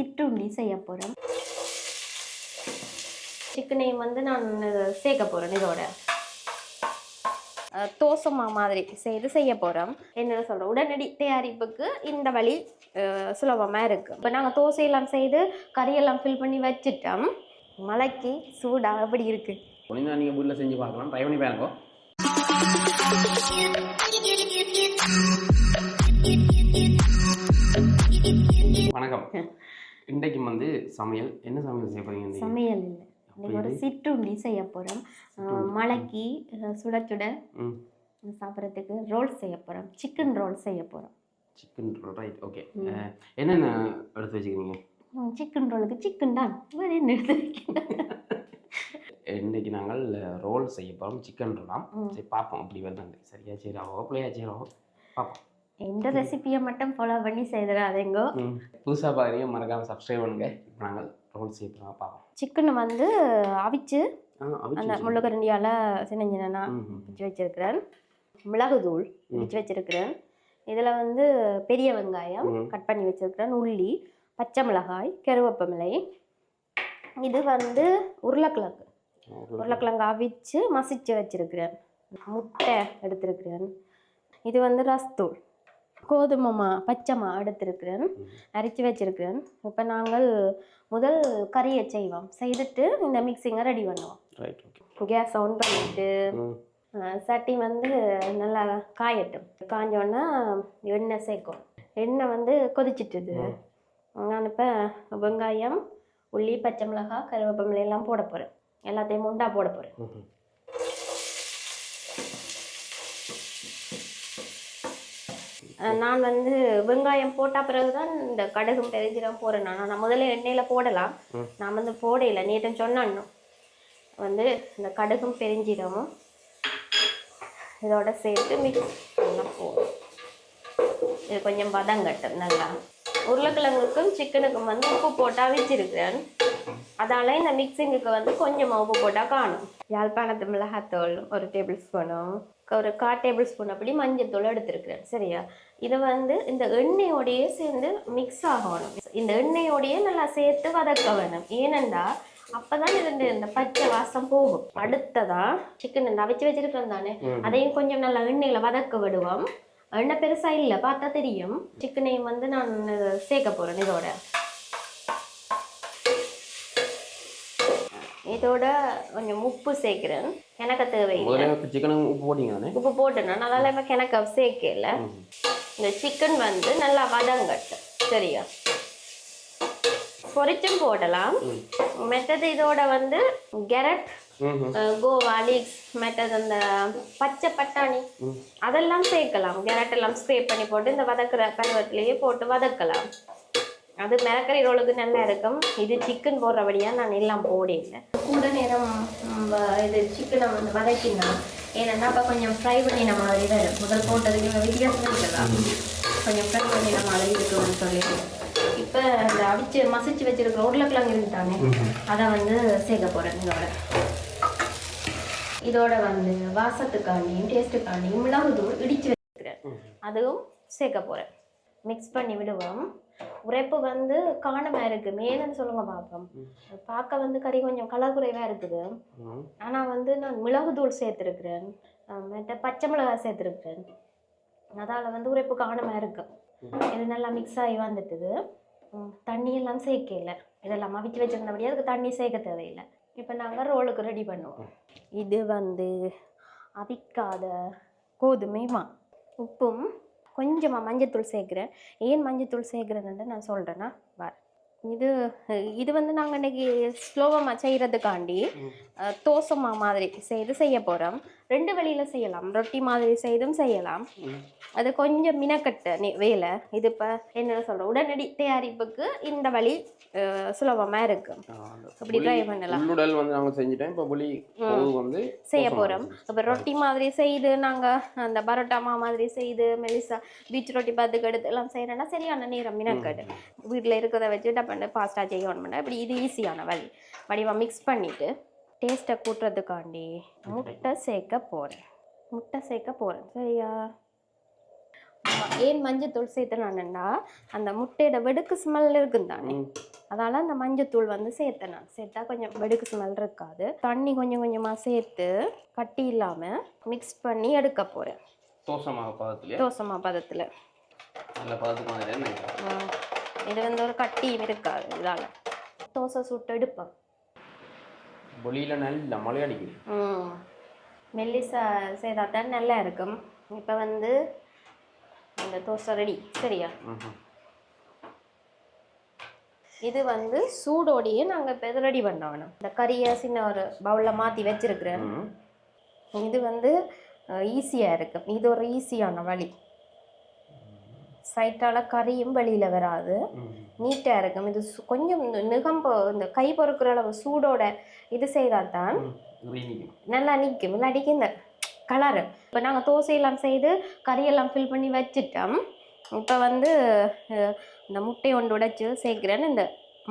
சிற்றுண்டி செய்ய போகிறேன் சிக்கனையும் வந்து நான் சேர்க்க போகிறேன் இதோட. தோசமா மாதிரி செய்து செய்ய போகிறோம் என்ன சொல்கிறோம் உடனடி தயாரிப்புக்கு இந்த வழி சுலபமாக இருக்குது இப்போ நாங்கள் தோசையெல்லாம் செய்து கறியெல்லாம் ஃபில் பண்ணி வச்சுட்டோம். மலைக்கு சூடாக அப்படி இருக்குது நீங்கள் வீட்டில் செஞ்சு பார்க்கலாம். ட்ரை பண்ணி பாருங்க. வணக்கம். இன்றைக்கு வந்து சமையல். என்ன சமையல் செய்ய போறீங்க இன்றைக்கு? சமையல். இல்லை இன்னைக்கு ஒரு சிற்றுண்டி செய்ய போகிறோம் மலைக்கு சுட சுட சாப்பிட்றதுக்கு ரோல் செய்ய போகிறோம் சிக்கன் ரோல் செய்ய போகிறோம் சிக்கன் ரோல். ரைட். ஓகே. என்னென்ன எடுத்து வச்சுக்கிறீங்க சிக்கன் ரோலுக்கு சிக்கன் தான். வேறு என்ன எடுத்து? இன்றைக்கு நாங்கள் ரோல் செய்ய போகிறோம் சிக்கன் ரோலாம். சரி பார்ப்போம். அப்படி வருது சரியா செய்கிறாவோ பிள்ளையா செய்கிறாவோ பார்ப்போம். இந்த ரெசிபியை மட்டும் ஃபாலோ பண்ணி செய்திடாதீங்கோ புதுசாக பார்க்குறீங்க மறக்காமல் சப்ஸ்கிரைப் பண்ணுங்க. இப்போ நாங்கள் ரோல் செய்ய போகிறோம் பார்ப்போம். சிக்கனை வந்து அவிச்சு அந்த முள்ளுக்கரண்டியால் சின்ன சின்னனா ம் ம் பிடிச்சி வச்சிருக்கிறேன். மிளகுத்தூள் பிடிச்சி வச்சிருக்கிறேன். இதில் வந்து பெரிய வெங்காயம். கட் பண்ணி வச்சிருக்கிறேன். உள்ளி பச்சை மிளகாய் கருவேப்பமிலை இது வந்து உருளைக்கிழங்கு. உருளைக்கிழங்கு. அவிச்சு மசிச்சு வச்சிருக்கிறேன். முட்டை எடுத்திருக்கிறேன். இது வந்து ரஸ்தூள் கோதுமை மா பச்சை மா. எடுத்திருக்கிறேன் அரைச்சி வச்சிருக்கிறேன். இப்போ நாங்கள் முதல் கறியை செய்வோம். செய்துட்டு இந்த மிக்சிங்கை ரெடி பண்ணுவோம். கேஸ் ஆன் பண்ணிட்டு சட்டி வந்து நல்லா காயட்டும். காஞ்சோன்னா எண்ணெய் சேர்க்கும். எண்ணெய் வந்து கொதிச்சிட்டுது. நான் இப்போ வெங்காயம் உள்ளி பச்சை மிளகாய் கருவேப்பமிலை எல்லாம் போட போகிறேன் எல்லாத்தையும் உண்டா போட போகிறேன் ம் நான் வந்து வெங்காயம் போட்ட பிறகு தான் இந்த கடுகும் பெருஞ்சிரம் போடுறேன் நான். நான் முதல்ல எண்ணெயில் போடலாம். நான் வந்து போடையில நேற்று சொன்னான். வந்து இந்த கடுகும் பெருஞ்சீரமும் இதோட சேர்த்து மிக்ஸ் பண்ண போதும். இது கொஞ்சம் வதங்கட்டும் நல்லா. உருளைக்கிழங்குக்கும் சிக்கனுக்கும் வந்து உப்பு போட்டால் வச்சிருக்கிறேன். அதால இந்த மிக்சிங்குக்கு வந்து கொஞ்சமாக உப்பு போட்டால் காணும். யாழ்ப்பாணத்து மிளகாத்தூள் ஒரு டேபிள் ஸ்பூனும். ஒரு கா டேபிள் ஸ்பூன் அப்படி மஞ்சத்தூள் எடுத்திருக்கிறேன். சரியா? இதை வந்து இந்த எண்ணெயோடையே சேர்ந்து மிக்ஸ் ஆகணும். இந்த எண்ணெயோடையே நல்லா சேர்த்து வதக்க வேணும். ஏனெண்டா அப்பதான் இது இந்த பச்சை வாசம் போகும். அடுத்ததா சிக்கன் அவிச்சு வச்சிருக்கிறோம் தானே? அதையும் கொஞ்சம் நல்லா எண்ணெயில வதக்க விடுவோம். எண்ணெய் பெருசா இல்லை பார்த்தா தெரியும். சிக்கனையும் வந்து நான் சேர்க்க போறேன் இதோட. இதோட கொஞ்சம் உப்பு சேர்க்கிறேன். எனக்கு தேவையில்லை சிக்கனும் உப்பு போட்டீங்க உப்பு போட்டேன்னா நல்லா இப்போ கிணக்க சேர்க்கல. இந்த சிக்கன் வந்து நல்லா வதங்கட்டும். சரியா? பொரிச்சும் போடலாம். மெத்தது இதோட வந்து கேரட் கோவா லீக்ஸ் மெத்தது அந்த பச்சை பட்டாணி. அதெல்லாம் சேர்க்கலாம். கேரட் எல்லாம் ஸ்க்ரேப் பண்ணி போட்டு இந்த வதக்குற பருவத்திலேயே போட்டு வதக்கலாம். அது மிளக்கறி ரோலுக்கு நல்லா இருக்கும். இது சிக்கன் போடுறபடியாக நான் எல்லாம் போடல. கூட நேரம் இது சிக்கனை வந்து வதக்கினா ஏன்னா அப்போ கொஞ்சம் ஃப்ரை பண்ணின மாதிரி வரும். முதல் போட்டதுக்கு வித்தியாசம் இருக்கலாம் கொஞ்சம் ஃப்ரை பண்ணின மாதிரி இருக்கும்னு சொல்லி இப்போ இந்த அவிச்சு மசிச்சு வச்சிருக்கிற உருளைக்கிழங்கு இருக்குதானே அதை வந்து சேர்க்க போகிறேன் இதோட. இதோட வந்து வாசத்துக்காண்டியும் டேஸ்ட்டுக்காண்டியும் மிளகுத்தூள் இடிச்சு வச்சுக்கிறேன் அதுவும் சேர்க்க போகிறேன் மிக்ஸ் பண்ணி விடுவோம். உரைப்பு வந்து காணமாக இருக்குது மேலன்னு சொல்லுங்க பார்ப்போம் பார்க்க வந்து கறி கொஞ்சம் கலர் குறைவாக இருக்குது. ஆனால் வந்து நான் மிளகுத்தூள் சேர்த்துருக்குறேன். மற்ற பச்சை மிளகாய் சேர்த்துருக்குறேன். அதால் வந்து உரைப்பு காணமாக இருக்கும் இது நல்லா மிக்ஸ் ஆகி வந்துட்டுது. ம், தண்ணி எல்லாம் சேர்க்கல. இதெல்லாம் அவிச்சு வச்சிருந்தபடியே அதுக்கு தண்ணி சேர்க்க தேவையில்லை. இப்போ நாங்கள் ரோலுக்கு ரெடி பண்ணுவோம். இது வந்து அவிக்காத கோதுமை மா. உப்பும் கொஞ்சமாக மஞ்சத்தூள் சேர்க்குறேன். ஏன் மஞ்சத்தூள் சேர்க்குறேன்னு நான் சொல்கிறேன்னா இது இது வந்து நாங்கள் இன்னைக்கு ஸ்லோவமாக செய்கிறதுக்காண்டி அஹ், தோசை மா மாதிரி செய்து செய்ய போகிறோம் ரெண்டு வழியில் செய்யலாம். ரொட்டி மாதிரி செய்தும் செய்யலாம். அது கொஞ்சம் மினக்கட்ட வேலை இது இப்போ என்ன சொல்கிறோம் உடனடி தயாரிப்புக்கு இந்த வழி சுலபமாக இருக்கும் அப்படி ட்ரை பண்ணலாம். உள்ளுடல் வந்து நாங்கள் செஞ்சுட்டோம் இப்போ புளி வந்து செய்ய தோசை போகிறோம் இப்போ ரொட்டி மாதிரி செய்து நாங்கள் அந்த பரோட்டா மா மாதிரி செய்து மெலிசா பீச் ரொட்டி பார்த்துக்கு எடுத்து எல்லாம் செய்கிறேன்னா சரியான நேரம் மினக்கட்டு. வீட்டில் இருக்கிறத வச்சு டப்பண்டு ஃபாஸ்ட்டாக செய்யணும்னா இப்படி இது ஈஸியான வழி. வடிவம் மிக்ஸ் பண்ணிவிட்டு டேஸ்ட்டை கூட்டுறதுக்காண்டி முட்டை சேர்க்க போகிறேன் முட்டை சேர்க்க போகிறேன் சரியா? ஏன் மஞ்சத்தூள் சேர்த்தனான்டா அந்த முட்டையோட வெடுக்கு ஸ்மெல் இருக்கும் தானே. அதால அந்த மஞ்சத்தூள் வந்து சேர்த்தேன் நான். சேர்த்தா கொஞ்சம் வெடுக்கு ஸ்மெல் இருக்காது. தண்ணி கொஞ்சம் கொஞ்சமாக சேர்த்து கட்டி இல்லாமல் மிக்ஸ் பண்ணி எடுக்க போகிறேன் தோசை மாவு பதத்துலேயே தோசைமா பதத்தில் நல்ல பதத்துக்கு இது வந்து ஒரு கட்டியும் இருக்காது இதால். தோசை சுட்டு எடுப்பேன். வெளியில் நல்ல மழை அடிக்குது. ம். மெல்லிசா செய்தால் தான் நல்லா இருக்கும். இப்போ வந்து அந்த தோசை ரெடி சரியா. இது வந்து சூடோடையே நாங்கள் இப்போ இது ரெடி பண்ண வேணும். இந்த கறியை சின்ன ஒரு பவுலில் மாற்றி வச்சிருக்கிறேன். இது வந்து ஈஸியாக இருக்கும் இது ஒரு ஈஸியான வழி. சைட்டால் கறியும் வெளியில் வராது. நீட்டாக இருக்கும். இது கொஞ்சம் நிகம்பு இந்த கை பொறுக்கிற அளவு சூடோட இது செய்தால் தான் நல்லா நிற்கும் இல்லாட்டிக்கு இந்த கலரு. இப்போ நாங்கள் தோசையெல்லாம் செய்து கறியெல்லாம் ஃபில் பண்ணி வச்சுட்டோம். இப்போ வந்து இந்த முட்டை ஒன்று உடைச்சு சேர்க்குறேன்னு இந்த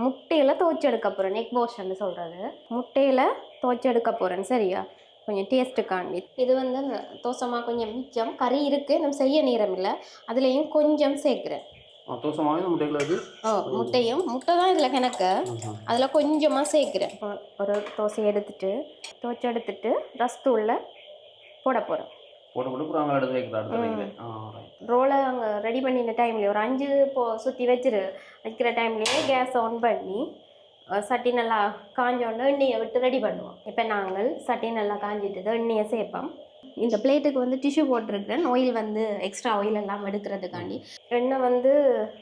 முட்டையில் துவைச்சு எடுக்க போகிறேன் நெக் போஷன்னு சொல்கிறது முட்டையில் துவைச்சு எடுக்க போகிறேன் சரியா? கொஞ்சம் டேஸ்ட்டுக்காண்டி இது வந்து அந்த தோசைமா கொஞ்சம் மிச்சம். கறி இருக்குது நம்ம செய்ய நேரம் இல்லை. அதுலேயும் கொஞ்சம் சேர்க்குறேன். தோசை ஓ முட்டையும். முட்டை தான் இதில் கணக்கு. அதில் கொஞ்சமாக சேர்க்குறேன். ஒரு தோசை எடுத்துட்டு துவைச்சு எடுத்துட்டு ரஸ்தூளில் போட ரைட் ரோலை அங்கே ரெடி பண்ணின டைம்லேயே ஒரு அஞ்சு போ சுற்றி வச்சிரு வைக்கிற டைம்லேயே கேஸ் ஆன் பண்ணி சட்டி நல்லா காஞ்சோன்னு எண்ணெயை விட்டு ரெடி பண்ணுவோம். இப்போ நாங்கள் சட்டி நல்லா காஞ்சிட்டு எண்ணெயை சேர்ப்போம். இந்த பிளேட்டுக்கு வந்து டிஷ்யூ போட்டிருக்கிறேன். ஆயில் வந்து எக்ஸ்ட்ரா ஆயில் எல்லாம் எடுக்கிறதுக்காண்டி. எண்ணெய் வந்து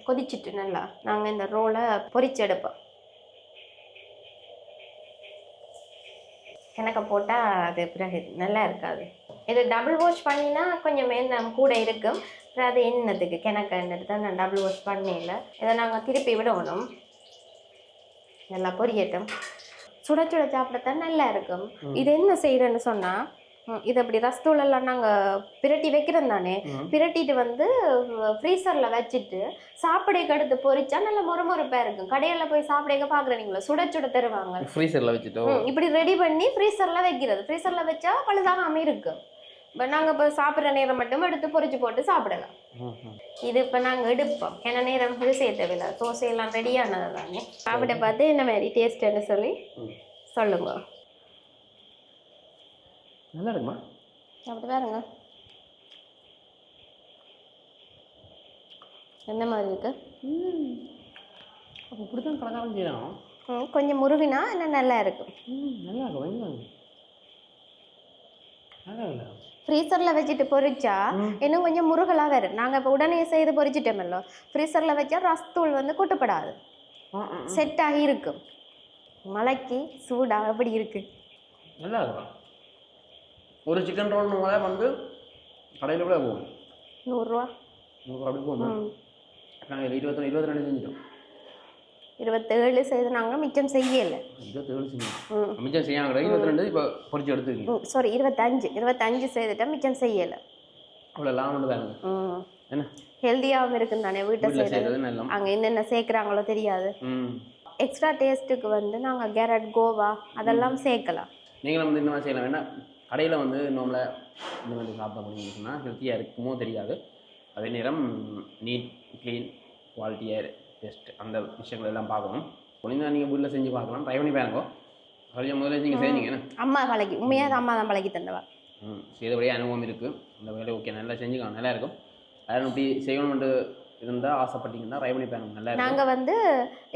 கொதிச்சிட்டு நல்லா நாங்கள் இந்த ரோலை பொரிச்சு எடுப்போம். எனக்கு போட்டால் அது பிறகு நல்லா இருக்காது. இது டபுள் வாஷ் பண்ணினா கொஞ்சம் எண்ணெய் கூட இருக்கும். அப்புறம் அது எண்ணத்துக்கு கிணக்க எண்ணெய் தான் நான் டபுள் வாஷ் பண்ணல இதை நாங்கள் திருப்பி விடணும். நல்லா பொரியட்டும். சுட சுட சாப்பிடத்தான் நல்லா இருக்கும். இது என்ன செய்கிறேன்னு சொன்னால் இது அப்படி ரஸ்தூளெல்லாம் நாங்கள் பிரட்டி வைக்கிறோம் தானே. பிரட்டிட்டு வந்து ஃப்ரீசரில் வச்சுட்டு சாப்பிடைக்கு எடுத்து பொரிச்சா நல்ல முறமுறப்பாக இருக்கும். கடையில் போய் சாப்பிடைக்க பார்க்குறீங்களா சுட சுட தருவாங்க. ஃப்ரீசரில் வச்சுட்டோ? ம், இப்படி ரெடி பண்ணி ஃப்ரீசரில் வைக்கிறது. ஃப்ரீசரில் வச்சா பழுதாகாம இருக்கு இப்போ நாங்கள் இப்போ சாப்பிட்ற நேரம் மட்டும் எடுத்து பொரிச்சு போட்டு சாப்பிடலாம். இது இப்போ நாங்கள் எடுப்போம். ஏன்னா நேரம் இது செய்ய தேவையில்ல. தோசையெல்லாம் ரெடியானது தானே சாப்பிட பார்த்து என்ன மாதிரி டேஸ்ட்டுன்னு சொல்லி. சொல்லுங்க. நல்லா இருக்குமா? அப்படி பாருங்க. என்ன மாதிரி இருக்கு? அப்போ இப்படி தான் கலக்காரம் செய்யலாம் கொஞ்சம் முருகினா இன்னும் நல்லா இருக்கும். நல்லா இருக்கும். நல்லா இல்லை ஃப்ரீசரில் வச்சுட்டு பொரிச்சா இன்னும் கொஞ்சம் முருகலாக வரும். நாங்கள் இப்போ உடனே செய்து பொரிச்சிட்டோமல்லோ ஃப்ரீசரில் வச்சா ரஸ்தூள் வந்து கூட்டப்படாது. செட் ஆகி இருக்கும். மலைக்கு சூடா எப்படி இருக்கு. நல்லா இருக்கும். ஒரு சிக்கன் ரோல் மேலே வந்து கடையில் கூட போகும். நூறுரூவா நூறு அப்படி போகும். நாங்கள் இருபத்தி இருபத்தி ரெண்டு செஞ்சிட்டோம். இருபத்தேழு செய்து நாங்கள் மிச்சம் செய்யலை. மிச்சம் கிடையாது. இருபத்தி ரெண்டு இப்போ பொறிச்சு எடுத்துருக்கீங்க சாரி இருபத்தஞ்சு. இருபத்தஞ்சு செய்துட்டா மிச்சம் செய்யலை. அவ்வளோ லாபம் தாங்க என்ன? ஹெல்த்தியாகவும் இருக்கும் தானே வீட்டை நல்லா அங்கே என்னென்ன சேர்க்குறாங்களோ தெரியாது. எக்ஸ்ட்ரா டேஸ்ட்டுக்கு வந்து நாங்கள் கேரட் கோவா அதெல்லாம் சேர்க்கலாம். நீங்களும் வந்து இந்த மாதிரி செய்யலாம். வேணா கடையில் வந்து நம்மளை இந்த மாதிரி சாப்பிட முடியும்னு சொன்னால் ஹெல்த்தியாக இருக்குமோ தெரியாது. அதே நேரம் நீட் க்ளீன் குவாலிட்டியாக டெஸ்ட் அந்த விஷயங்கள் எல்லாம் பார்க்கணும். முடிந்தால் நீங்கள் வீட்டில் செஞ்சு பார்க்கலாம். ட்ரை பண்ணி பாருங்க. கொஞ்சம் முதல்ல நீங்கள் என்ன? அம்மா பழகி. உண்மையாக அம்மா தான் பழகி தந்தவா. ம். செய்தபடியே அனுபவம் இருக்குது அந்த வேலை ஓகே. நல்லா செஞ்சுக்கலாம் நல்லா இருக்கும். அதில் இப்படி செய்யணும்னு இருந்தால் ஆசைப்பட்டீங்கன்னா ட்ரை பண்ணி பாருங்க. நல்லா நாங்கள் வந்து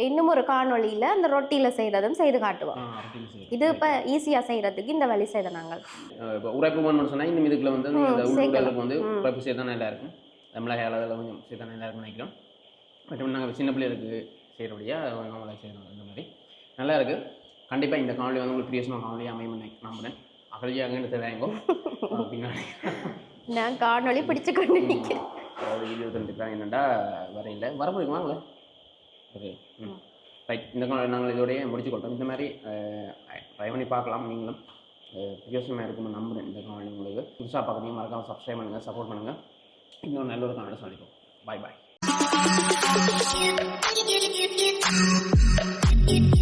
இன்னும் ஒரு காணொளியில் அந்த ரொட்டியில் செய்கிறதும் செய்து காட்டுவோம். இது இப்போ ஈஸியாக செய்கிறதுக்கு இந்த வழி செய்த நாங்கள். இப்போ உரைப்பு பண்ணணும்னு சொன்னால் இந்த இதுக்குள்ள வந்து வந்து ம். உரைப்பு சேர்த்தா நல்லா இருக்கும். மிளகாய் அளவில் கொஞ்சம் சேர்த்தா நல்லா இருக்கும்னு நினைக்கிறோம். மற்றபடி நாங்கள் சின்ன பிள்ளைகளுக்கு செய்கிறபடியாக நம்மளை செய்யணும் இந்த மாதிரி. நல்லா இருக்குது கண்டிப்பாக இந்த காணொலி வந்து உங்களுக்கு பிரியசமாக காணொலி அமையும் நம்புறேன். அகலியாக அங்கே தேவையாங்கோ பின்னாடி நான் காணொளி பிடிச்சு கொண்டு நிற்கிறேன் அதாவது இருபத்தெண்டு ரூபாய் என்னண்டா வரையில் வரப்போகுது வாங்கல சரி ம். ரைட். இந்த காணொலி நாங்கள் இதோடய முடிச்சு கொள்கிறோம் இந்த மாதிரி ட்ரை பண்ணி பார்க்கலாம் நீங்களும். பிரியோசனமாக இருக்கும்னு நம்புறேன் இந்த காணொலி உங்களுக்கு. புதுசாக பார்க்குறீங்க மறக்காம சப்ஸ்கிரைப் பண்ணுங்கள் சப்போர்ட் பண்ணுங்கள் இன்னொரு நல்ல ஒரு காணொலி சந்திப்போம். பாய் பாய் Thank you.